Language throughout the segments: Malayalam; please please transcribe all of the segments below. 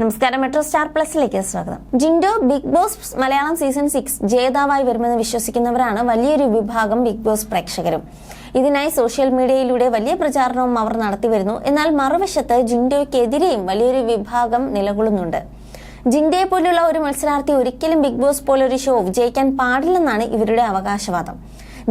നമസ്കാരം. മെട്രോ സ്റ്റാർ പ്ലസിലേക്ക് സ്വാഗതം. Jinto Bigg Boss Malayalam season six ജേതാവായി വരുമെന്ന് വിശ്വസിക്കുന്നവരാണ് വലിയൊരു വിഭാഗം ബിഗ് ബോസ് പ്രേക്ഷകരും. ഇതിനായി സോഷ്യൽ മീഡിയയിലൂടെ വലിയ പ്രചാരണവും അവർ നടത്തിവരുന്നു എന്നാൽ മറുവശത്ത് ജിൻഡോയ്ക്കെതിരെയും വലിയൊരു വിഭാഗം നിലകൊള്ളുന്നുണ്ട്. ജിൻഡയെ പോലുള്ള ഒരു മത്സരാർത്ഥി ഒരിക്കലും ബിഗ് ബോസ് പോലൊരു ഷോ വിജയിക്കാൻ പാടില്ലെന്നാണ് ഇവരുടെ അവകാശവാദം.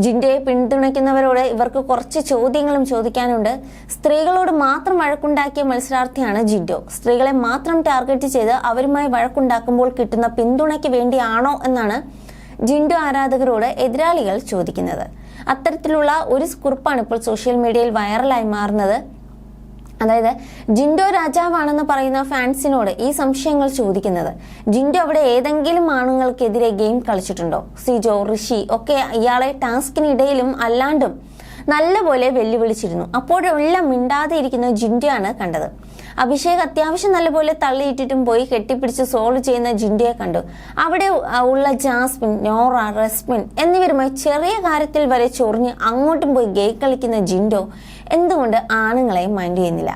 ജിൻഡയെ പിന്തുണയ്ക്കുന്നവരോട് ഇവർക്ക് കുറച്ച് ചോദ്യങ്ങളും ചോദിക്കാനുണ്ട്. സ്ത്രീകളോട് മാത്രം വഴക്കുണ്ടാക്കിയ മത്സരാർത്ഥിയാണ് ജിൻഡോ. സ്ത്രീകളെ മാത്രം ടാർഗറ്റ് ചെയ്ത് അവരുമായി വഴക്കുണ്ടാക്കുമ്പോൾ കിട്ടുന്ന പിന്തുണയ്ക്ക് വേണ്ടിയാണോ എന്നാണ് ജിൻഡോ ആരാധകരോട് എതിരാളികൾ ചോദിക്കുന്നത്. അത്തരത്തിലുള്ള ഒരു കുറിപ്പാണ് ഇപ്പോൾ സോഷ്യൽ മീഡിയയിൽ വൈറലായി മാറുന്നത്. അതായത് ജിൻഡോ രാജാവാണെന്ന് പറയുന്ന ഫാൻസിനോട് ഈ സംശയങ്ങൾ ചോദിക്കുന്നത്. ജിൻഡോ അവിടെ ഏതെങ്കിലും ആണുങ്ങൾക്കെതിരെ ഗെയിം കളിച്ചിട്ടുണ്ടോ? സിജോ ഋഷി ഒക്കെ ഇയാളെ ടാസ്കിനിടയിലും അല്ലാണ്ടും നല്ലപോലെ വെല്ലുവിളിച്ചിരുന്നു. അപ്പോഴെല്ലാം മിണ്ടാതെ ഇരിക്കുന്ന ജിൻഡോയാണ് കണ്ടത്. അഭിഷേക് അത്യാവശ്യം നല്ലപോലെ തള്ളിയിട്ടിട്ടും പോയി കെട്ടിപ്പിടിച്ച് സോൾവ് ചെയ്യുന്ന ജിൻഡിയെ കണ്ടു. അവിടെ ഉള്ള ജാസ്മിൻ നോറ റെസ്മിൻ എന്നിവരുമായി ചെറിയ കാര്യത്തിൽ വരെ ചൊറിഞ്ഞ് അങ്ങോട്ടും പോയി ഗെയ് കളിക്കുന്ന ജിൻഡോ എന്തുകൊണ്ട് ആണുങ്ങളെ മൈൻഡ് ചെയ്യുന്നില്ല?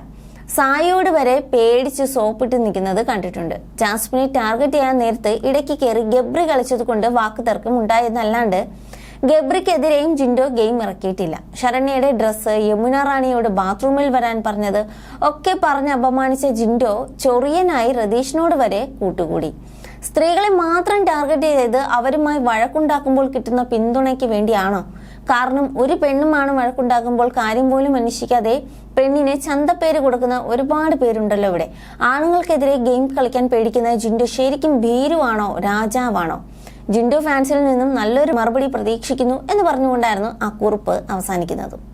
സായിയോട് വരെ പേടിച്ച് സോപ്പിട്ട് നിൽക്കുന്നത് കണ്ടിട്ടുണ്ട്. ജാസ്മിനെ ടാർഗറ്റ് ചെയ്യാൻ നേരത്ത് ഇടയ്ക്ക് കയറി ഗബ്രി കളിച്ചത് കൊണ്ട് വാക്കുതർക്കം ഉണ്ടായെന്നല്ലാണ്ട് ഗബ്രിക്കെതിരെയും ജിൻഡോ ഗെയിം ഇറക്കിയിട്ടില്ല. ശരണ്യയുടെ ഡ്രസ്സ് യമുന റാണിയോട് ബാത്റൂമിൽ വരാൻ പറഞ്ഞത് ഒക്കെ പറഞ്ഞ് അപമാനിച്ച ജിൻഡോ ചൊറിയനായി രതീഷിനോട് വരെ കൂട്ടുകൂടി. സ്ത്രീകളെ മാത്രം ടാർഗറ്റ് ചെയ്ത് അവരുമായി വഴക്കുണ്ടാക്കുമ്പോൾ കിട്ടുന്ന പിന്തുണയ്ക്ക് വേണ്ടിയാണോ? കാരണം ഒരു പെണ്ണുമാണ് വഴക്കുണ്ടാക്കുമ്പോൾ കാര്യം പോലും അന്വേഷിക്കാതെ പെണ്ണിനെ ചന്തപ്പേര് കൊടുക്കുന്ന ഒരുപാട് പേരുണ്ടല്ലോ ഇവിടെ. ആണുങ്ങൾക്കെതിരെ ഗെയിം കളിക്കാൻ പേടിക്കുന്ന ജിൻഡോ ശരിക്കും ഭീരുവാണോ രാജാവാണോ? ജിൻഡോ ഫാൻസിൽ നിന്നും നല്ലൊരു മറുപടി പ്രതീക്ഷിക്കുന്നു എന്ന് പറഞ്ഞുകൊണ്ടായിരുന്നു ആ കുറിപ്പ് അവസാനിക്കുന്നത്.